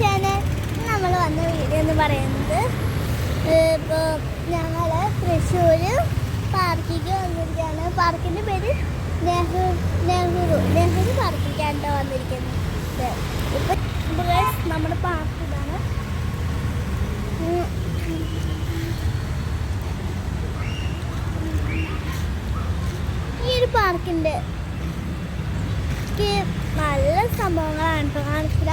Channel നമ്മൾ വന്ന video എന്ന് പറയുന്നത് ഇപ്പോൾ ഞങ്ങൾ തൃശ്ശൂർ പാർക്കിക്ക് വന്നിരിക്കുകയാണ്. പാർക്കിന്റെ പേര് നെഹ്റു നെഹ്റു നെഹ്റു പാർക്കിക്കാണ് ട്ടോ വന്നിരിക്കുന്നത്. ഇപ്പം നമ്മുടെ പാർക്ക് ഇതാണ്. ഈ ഒരു പാർക്കിന്റെ നല്ല സംഭവങ്ങളാണ് കേട്ടോ കാണിച്ചില്ല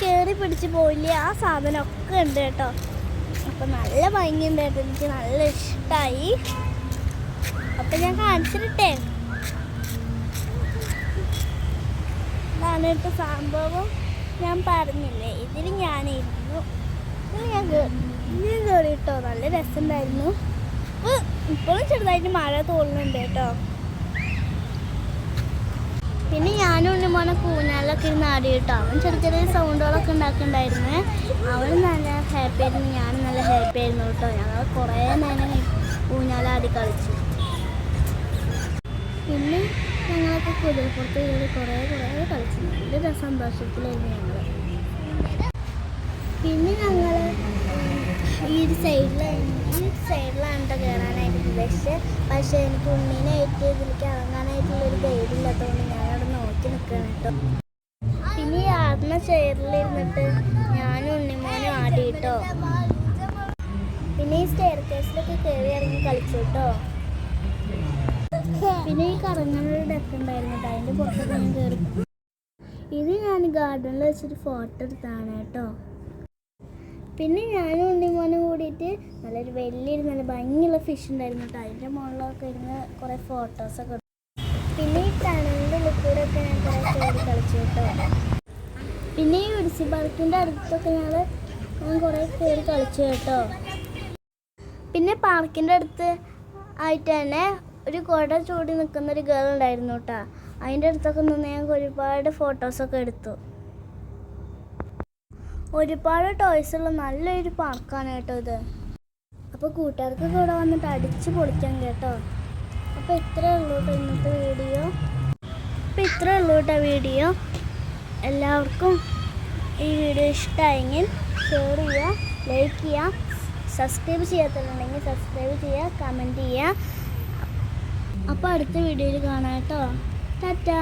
കയറി പിടിച്ച് പോയില്ലേ? ആ സാധനമൊക്കെ ഉണ്ട് കേട്ടോ. അപ്പം നല്ല ഭംഗിയുണ്ട് കേട്ടോ. എനിക്ക് നല്ല ഇഷ്ടമായി അപ്പം ഞാൻ കാണിച്ചിട്ടേ ഇതാണ് കേട്ടോ സംഭവം. ഞാൻ പറഞ്ഞില്ലേ ഇതിൽ ഞാനിരുന്നു. ഇതിൽ ഞാൻ ഇതിൽ കയറി കേട്ടോ നല്ല രസമുണ്ടായിരുന്നു. ഇപ്പൊ ഇപ്പോഴും ചെറുതായിട്ട് മഴ തോന്നുന്നുണ്ട് കേട്ടോ പിന്നെ മോനെ കൂഞ്ഞാലൊക്കെ ഇരുന്ന് ആടി കേട്ടോ. അവൻ ചെറിയ ചെറിയ സൗണ്ടുകളൊക്കെ ഉണ്ടാക്കുന്നുണ്ടായിരുന്നു അവൻ നല്ല ഹാപ്പി ആയിരുന്നു. ഞാൻ നല്ല ഹാപ്പി ആയിരുന്നു കേട്ടോ. ഞങ്ങൾ കുറേ നേരം ഊഞ്ഞാലാടി കളിച്ചു. പിന്നെ ഞങ്ങളൊക്കെ കുതിരപ്പുറത്ത് കയറി കുറേ കുറേ കളിച്ചു. നല്ല സന്തോഷത്തിലായിരുന്നു ഞങ്ങൾ പിന്നെ ഞങ്ങൾ ഈ ഒരു സൈഡിലായിരുന്നു ഈ സൈഡിലാണ് കേട്ടോ കയറാനായിട്ട് പക്ഷേ പക്ഷേ എനിക്ക് ഉണ്ണീനായിട്ട് ഇതിലേക്ക് ഇറങ്ങാനായിട്ടുള്ളൊരു ഒരു ഗൈഡ് ഇല്ലാത്തതുകൊണ്ട് ഞാൻ നോക്കി നിൽക്കണം കേട്ടോ. പിന്നെ ഈ ആത്മ ചെയറിലിരുന്നിട്ട് ഞാനും ഉണ്ണിമോനും ആടി കേട്ടോ. പിന്നെ ഈ സ്റ്റെയർ കേസിലൊക്കെ കയറി ഇറങ്ങി കളിച്ചു കേട്ടോ. പിന്നെ ഈ കറങ്ങളുടെ ഡെക്ക് ഉണ്ടായിരുന്നു കേട്ടോ. അതിന്റെ പുറത്തൊക്കെ ഞാൻ കയറി ഇത് ഞാൻ ഗാർഡനിൽ വെച്ചിട്ട് ഫോട്ടോ എടുത്താണ് കേട്ടോ. പിന്നെ ഞാനും ഉണ്ണിമോനും കൂടിയിട്ട് നല്ലൊരു വലിയൊരു നല്ല ഭംഗിയുള്ള ഫിഷ് ഉണ്ടായിരുന്നു കേട്ടോ. അതിന്റെ മുകളിലൊക്കെ ഇരുന്ന് കുറേ ഫോട്ടോസൊക്കെ പിന്നെ ഈ ടണലിന്റെ ഒക്കെ ഞാൻ കുറേ കളിച്ചു കേട്ടോ. പിന്നെ ഈ ഉരുസി പാർക്കിന്റെ അടുത്തൊക്കെ ഞങ്ങൾ ഞാൻ കുറേ കയറി കളിച്ചു കേട്ടോ. പിന്നെ പാർക്കിന്റെ അടുത്ത് ആയിട്ട് തന്നെ ഒരു കുട ചൂടി നിൽക്കുന്ന ഒരു ഗേൾ ഉണ്ടായിരുന്നു കേട്ടോ. അതിന്റെ അടുത്തൊക്കെ നിന്ന് ഞങ്ങൾക്ക് ഒരുപാട് ഫോട്ടോസൊക്കെ എടുത്തു. ഒരുപാട് ടോയ്സ് ഉള്ള നല്ലൊരു പാർക്കാണ് കേട്ടോ ഇത്. അപ്പോൾ കൂട്ടുകാർക്ക് കൂടെ വന്നിട്ട് അടിച്ച് പൊളിക്കാം കേട്ടോ. അപ്പോൾ ഇത്രേ ഉള്ളൂ ഇന്നത്തെ വീഡിയോ. അപ്പോൾ ഇത്രേ ഉള്ളൂ കേട്ടോ വീഡിയോ. എല്ലാവർക്കും ഈ വീഡിയോ ഇഷ്ടമായെങ്കിൽ ഷെയർ ചെയ്യുക ലൈക്ക് ചെയ്യുക സബ്സ്ക്രൈബ് ചെയ്യാത്തതുണ്ടെങ്കിൽ സബ്സ്ക്രൈബ് ചെയ്യുക കമന്റ് ചെയ്യുക. അപ്പോൾ അടുത്ത വീഡിയോയിൽ കാണാം കേട്ടോ. ടാറ്റാ.